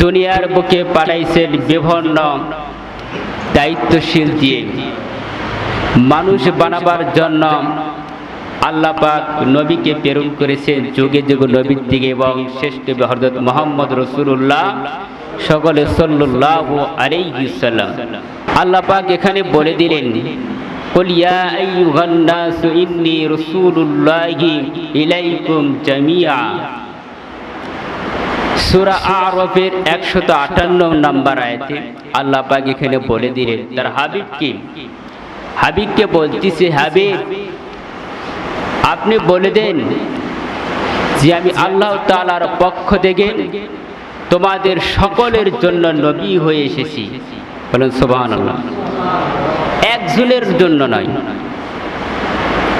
দুনিয়ার বুকে পাঠাইছেন বিভিন্ন দায়িত্বশীল দিয়ে মানুষ বানাবার জন্য আল্লাহ পাক নবীকে প্রেরণ করেছেন যুগে যুগে নবীর দিকে এবং শ্রেষ্ঠ হরদত মোহাম্মদ রসুল্লাহ সকলে সাল্লাহ আলাইহিসাল্লাম আল্লাহ পাক এখানে বলে দিলেন قل يا أيها الناس إني رسول الله إليكم جميعا সুরা আরফের একশত আটান্ন নম্বর আয়াতে আল্লাহ পাক এখানে বলে দিলেন, তার হাবিবকে হাবিবকে বলতেছে, হাবিব, আপনি বলে দেন যে আমি আল্লাহ তালার পক্ষ থেকে তোমাদের সকলের জন্য নবী হয়ে এসেছি। বলেন সোবাহান আল্লাহ একজনের জন্য নয়,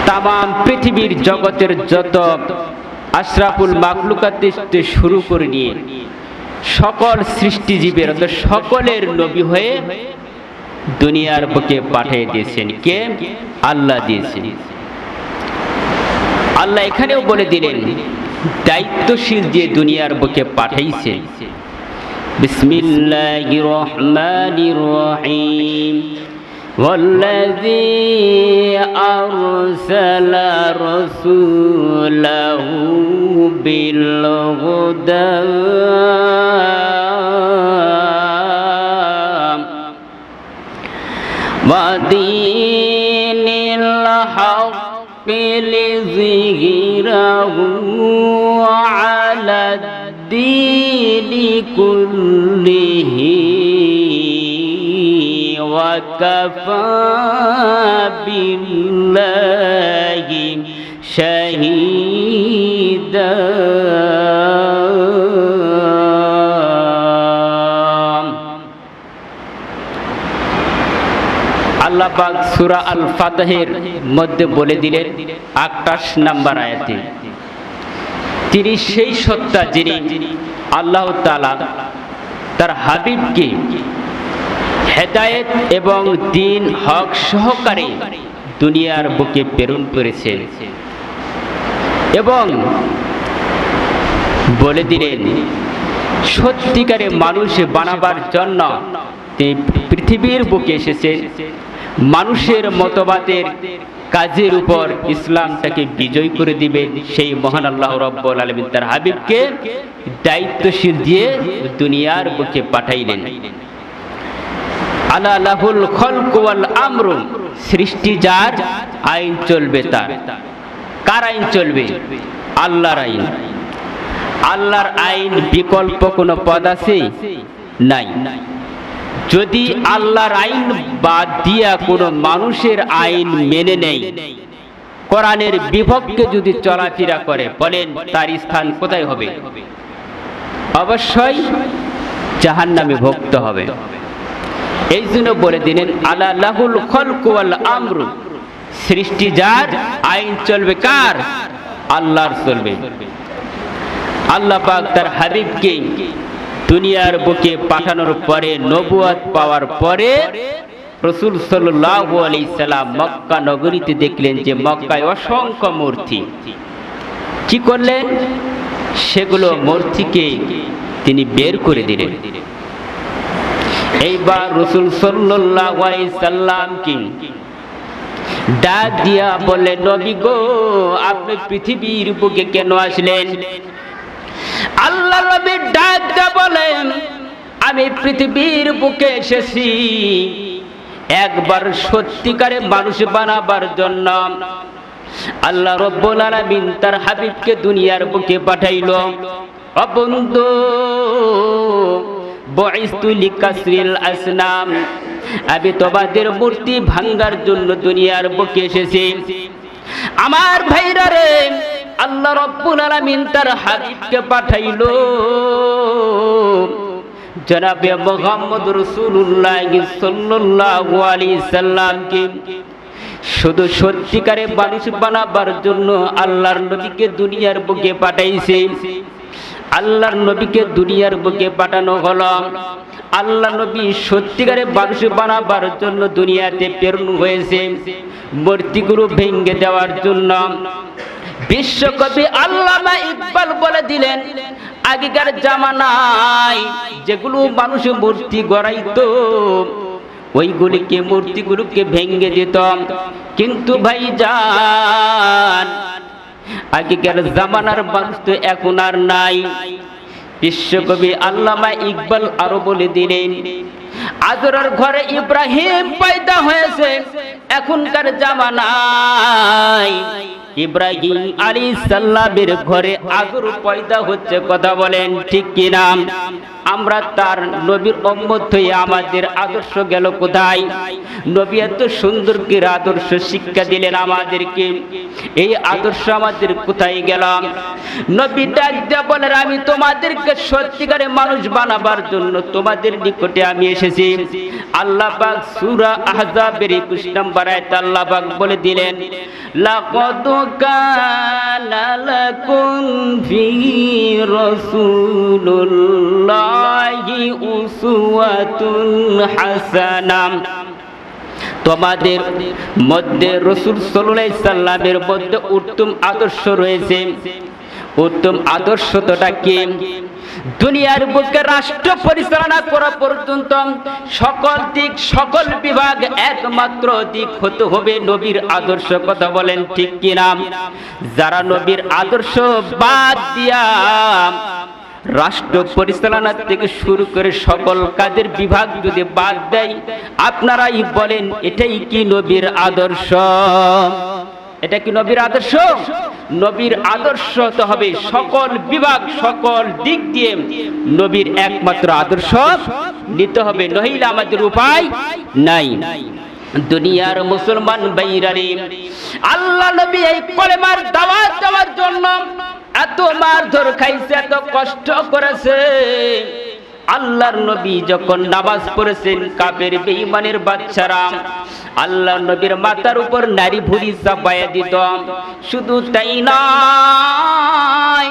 তাম, পৃথিবীর জগতের যত আশরাফুল মাকলুকাতে শুরু করে নিয়ে সকল সৃষ্টিজীবের অর্থাৎ সকলের নবী হয়ে দুনিয়ার বুকে পাঠিয়ে দিয়েছেন। কে? আল্লাহ দিয়েছেন। আল্লাহ এখানেও বলে দিলেন, দায়িত্বশীল যে দুনিয়ার বুকে পাঠাইছেন। বিসমিল্লাহির রহমানির রহিম। والذي أرسل رسوله بالهدى. ودين الحق لظهره على الدين كله. وكفى بالله شهيدا আল্লাহ পাক সূরা আল ফাতহের মধ্যে বলে দিলেন আটাশ নাম্বার আয়াতে তিনি সেই সত্তা যিনি আল্লাহ তাআলা তার হাবিবকে হেদায়েত এবং দিন হক সহকারে দুনিয়ার বুকে প্রেরণ করেছেন এবং বলে দিলেন, সত্যিকারে মানুষ বানাবার জন্য তিনি পৃথিবীর বুকে এসেছেন। মানুষের মতবাদের কাজের উপর ইসলামটাকে বিজয় করে দিবেন সেই মহান আল্লাহ রব্বুল আলমিন তার হাবিবকে দায়িত্বশীল দিয়ে দুনিয়ার বুকে পাঠাইলেন। আলা লাহুল খলক ওয়াল আমরু। সৃষ্টি যার, আইন চলবে তার। কার আইন চলবে? আল্লাহর আইন। আল্লাহর আইন বিকল্প কোনো পদ আছে? নাই। যদি আল্লাহর আইন বাদ দিয়া কোনো মানুষের আইন মেনে নেই কোরআনের বিভক্কে যদি চলাফেরা করে, বলেন তার স্থান কোথায় হবে? অবশ্যই জাহান নামে ভক্ত হবে। এই জন্য বলে দিলেন আল্লাহ লাহুল খলকুয়াল আমরু। সৃষ্টি যার, আইন চলবে কার? আল্লাহর চলবে। আল্লাহ পাক তার হাবিবকে দুনিয়ার বুকে পাঠানোর পরে, নবুয়াত পাওয়ার পরে রসুল সাল্লাহ আলি সাল্লাম মক্কা নগরীতে দেখলেন যে মক্কায় অসংখ্য মূর্তি। কি করলেন? সেগুলো মূর্তিকে তিনি বের করে দিলেন। এইবার রসুল সাল্লাম কি? ডাক দিয়া বলে, নবী গো, আপনি পৃথিবীর বুকে কেন আসলেন? আল্লাহ নবী ডাক দিয়া বলেন, আমি পৃথিবীর বুকে এসেছি। একবার সত্যিকারে মানুষ বানাবার জন্য আল্লাহ রব্বুল আলামিন তার হাবিবকে দুনিয়ার বুকে পাঠাইল। অবন্ধু আসনাম। আমি তোমাদের মূর্তি ভাঙ্গার জন্য দুনিয়ার বুকে এসেছি। আমার ভাইরা রে, আল্লাহ রব্বুল আলামিন তার হাবিবকে পাঠাইলো। জনাবে মোহাম্মদ রসুল্লাহ সাল্লাল্লাহু আলাইহি সাল্লামকে। শুধু সত্যিকারে মানুষ বানাবার জন্য আল্লাহর নবীকে দুনিয়ার বুকে পাঠাইছে। আল্লাহর নবীকে দুনিয়ার বুকে পাঠানো হলো। আল্লাহ নবী সত্যিকারে মানুষ বানাবার জন্য দুনিয়াতে প্রেরণ হয়েছে। মূর্তিগুলো ভেঙ্গে দেওয়ার জন্য। বিশ্বকবি আল্লামা ইকবাল বলে দিলেন, আগেকার জামানায় যেগুলো মানুষ মূর্তি গড়াইতো, ওইগুলিকে মূর্তিগুলোকে ভেঙ্গে দিত। কিন্তু ভাই যান আগেকার জামানার মানুষ তো এখন আর নাই। বিশ্বকবি আল্লামা ইকবাল আরও বলে দিলেন, আজরার ঘরে ইব্রাহিম পয়দা হয়েছে, এখনকার জামানায় ইব্রাহিম আলী সাল্লামের ঘরে আগর পয়দা হচ্ছে কথা বলেন ঠিক কিনা আমরা তার নবীর অম্মত হয়ে আমাদের আদর্শ গেল কোথায়? নবী এত সুন্দর করে আদর্শ শিক্ষা দিলেন আমাদেরকে। এই আদর্শ আমাদের কোথায় গেলাম নবী ডাক বলেন, আমি তোমাদেরকে সত্যিকারে মানুষ বানাবার জন্য তোমাদের নিকটে আমি এসেছি। আল্লাহ পাক সূরা আহজাবের 21 নম্বর আয়াত আল্লাহ পাক বলে দিলেন, লাকাদ কানা লাকুম ফি রাসূলুল্লাহি উসওয়াতুন হাসানাহ তোমাদের মধ্যে রসুল সাল্লাল্লাহু সাল্লামের মধ্যে উত্তম আদর্শ রয়েছে। উত্তম আদর্শটা কি? দুনিয়ার বুকে রাষ্ট্র পরিচালনা করা পর্যন্ত সকল দিক, সকল বিভাগ একমাত্র দিক হতে হবে নবীর আদর্শ। কথা বলেন ঠিক কিনা? যারা নবীর আদর্শ বাদ দিয়া রাষ্ট্র পরিচালনা থেকে শুরু করে সকল কাজের বিভাগ যদি বাদ দেয়, আপনারাই বলেন, এটাই কি নবীর আদর্শ? এটা কি নবীর আদর্শ? নবীর আদর্শ তো হবে সকল বিভাগ, সকল দিক দিয়ে নবীর একমাত্র আদর্শ। নিতে হবে, নহিলে আমাদের উপায় নাই। দুনিয়ার মুসলমান বাইরারে আল্লাহ নবী এই কলেমার দাওয়াত দেওয়ার জন্য এত মারধর খাইছে, এত কষ্ট করেছে। আল্লাহর নবী যখন নামাজ পড়েছেন কাপের বেঈমানের বাচ্চারা আল্লাহর নবীর মাথার উপর নারী ভুড়ি চাপাইয়া দিত। শুধু তাই নয়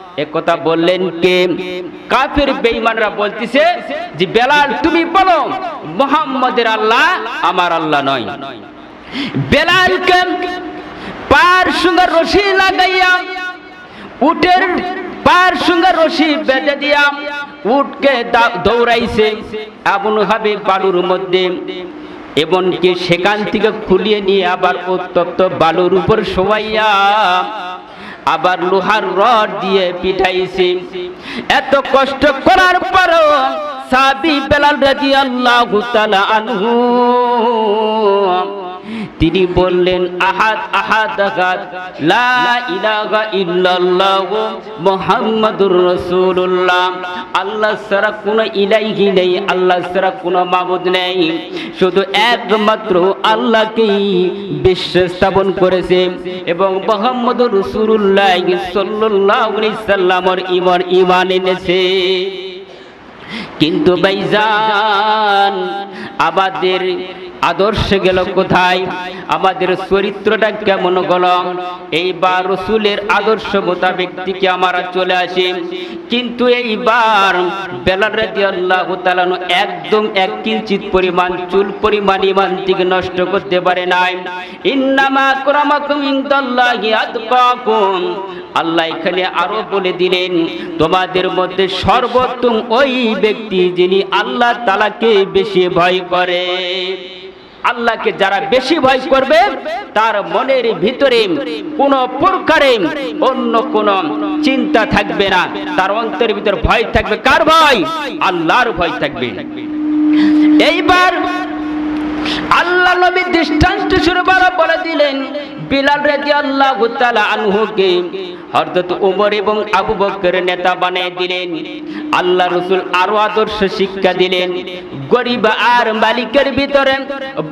একথা বললেন কে? কাফের বেঈমানরা বলতিছে যে, বেলাল, তুমি বলো, মোহাম্মদের আল্লাহ আমার আল্লাহ নয়। বেলালকে পার সঙ্গে রশি লাগাইয়া, উটের পার সঙ্গে রশি বেঁধে দিয়া উটকে দৌড়াইছে এমন ভাবে বালুর মধ্যে। এমনকি সেখান থেকে খুলিয়ে নিয়ে আবার উত্তপ্ত বালুর উপর শোয়াইয়া আবার লোহার রড দিয়ে পিটাইছে। এত কষ্ট করার পরও সাবি বেলাল রাদিয়াল্লাহু তাআলা আনহু তিনি বললেন, আহাদ আহাদ আহাদ, লা ইলাহা ইল্লাল্লাহ মুহাম্মাদুর রাসূলুল্লাহ। আল্লাহ ছাড়া কোনো ইলাহি নেই, আল্লাহ ছাড়া কোনো মাবুদ নেই। শুধু একমাত্র আল্লাহকেই বিশ্ব স্থাপন করেছে এবং মুহাম্মাদুর রাসূলুল্লাহ সাল্লাল্লাহু আলাইহি সাল্লামের ঈমান ঈমান এনেছে। কিন্তু ভাইজান, আমাদের আদর্শ গেল কোথায়? আমাদের চরিত্রটা কেমন গেল? এইবার রসুলের আদর্শ মোতাবেক দিকে আমরা চলে আসি। কিন্তু এইবার বেলাল রাজি আল্লাহ তালানো একদম এক কিঞ্চিত পরিমাণ, চুল পরিমাণ ইমান থেকে নষ্ট করতে পারে নাই। ইন্নামা আল্লাহ এখানে আরও বলে দিলেন, তোমাদের মধ্যে সর্বোত্তম ওই ব্যক্তি যিনি আল্লাহ তালাকে বেশি ভয় করে। আল্লাহকে যারা বেশি ভয় করবে, তার মনের ভিতরে কোন প্রকারে অন্য কোন চিন্তা থাকবে না। তার অন্তরের ভিতর ভয় থাকবে। কার ভয়? আল্লাহর ভয় থাকবে। এইবার আল্লাহ নবী দৃষ্টান্ত শুরু বলে দিলেন বিলাল রাজি আল্লাহ আনহুকে হরদত উমর এবং আবু বকর নেতা বানিয়ে দিলেন। আল্লাহ রসুল আরও আদর্শ শিক্ষা দিলেন। গরিব আর মালিকের ভিতরে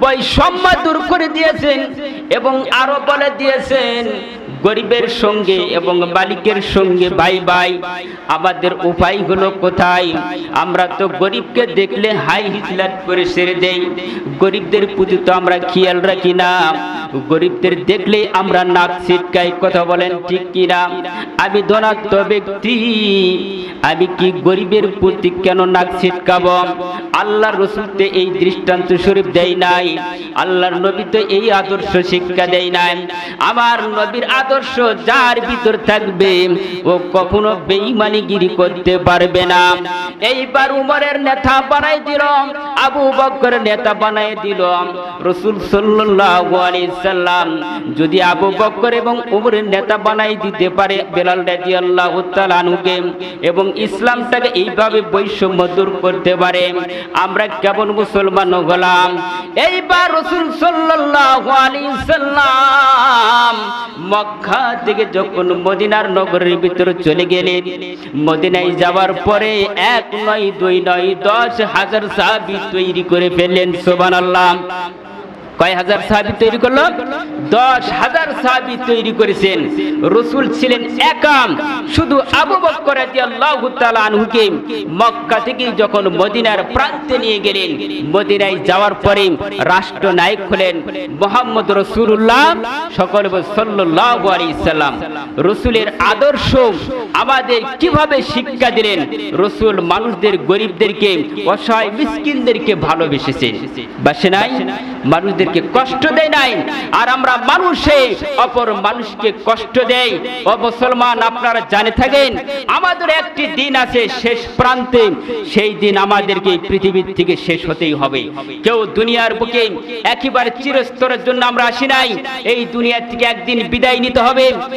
বৈষম্য দূর করে দিয়েছেন এবং আরও বলে দিয়েছেন, গরিবের সঙ্গে এবং মালিকের সঙ্গে ভাই ভাই আমাদের উপায় হলো কোথায়? আমরা তো গরিবকে দেখলে হাই হিসলাট করে সেরে দেই। গরিবদের প্রতি তো আমরা খেয়াল রাখি না। গরিবদের দেখলে আমরা নাক ছিটকাই, কথা বলেন ঠিক কিনা? আমি ধনাত্ম ব্যক্তি, আমি কি গরিবের প্রতি কেন নাক ছিটকাব? আল্লাহ রসুলতে এই দৃষ্টান্ত শরীফ দেয় নাই, আল্লাহর নবী তো এই আদর্শ শিক্ষা দেয় নাই। আমার নবীর আদর্শ যার ভিতর থাকবে, ও কখনো বেঈমানিগিরি করতে পারবে না। এইবার উমরের নেতা বানাই দিল, আবু বকর নেতা বানাই দিল। রসুল সাল্লাল্লাহু আলাইহি সাল্লাম যদি আবু বকর এবং উমরের নেতা বানাই দিতে পারে, বেলাল রাদিয়াল্লাহু তাআলা আনহুকে, এবং ইসলামটাকে এইভাবে বৈষম্য দূর করতে পারে, আমরা কেমন মুসলমান হলাম? এইবার রসুল সাল্লাল্লাহু আলাইহি সাল্লাম মক্কা থেকে যখন মদিনার নগরের ভিতরে চলে গেলেন, মদিনায় যাওয়ার পরে এক নয়, দুই নয়, দশ হাজার সাহাবি তৈরি করে ফেললেন সোবান আল্লাহ কয় হাজার সাহাবি তৈরি করল? দশ হাজার সাহাবি তৈরি করেছেন। রসুল ছিলেন একাম। শুধু আবু বকর আনহুকে মক্কা থেকে যখন মদিনার প্রান্তে নিয়ে গেলেন, মদিনায় যাওয়ার পরে রাষ্ট্রনায়ক হলেন মোহাম্মদ রসুল্লাহ সকল সাল্লাল্লাহু আলাইহি সাল্লাম। রসুলের আদর্শ আমাদের কীভাবে শিক্ষা দিলেন? রসুল মানুষদের গরিবদেরকে, অসহায় মিসকিনদেরকে ভালোবেসেছেন। বাসে নাই? মানুষদেরকে কষ্ট দেয় নাই। আর আমরা মানুষে অপর মানুষকে কষ্ট দেই। ও মুসলমান, আপনারা জানে থাকেন, আমাদের একটি দিন আছে শেষ প্রান্তে। সেই দিন আমাদেরকে পৃথিবীর থেকে শেষ হতেই হবে। কেউ দুনিয়ার বুকে একেবারে চিরস্তরের জন্য আমরা আসি নাই। এই দুনিয়া থেকে একদিন বিদায় নিতে হবে।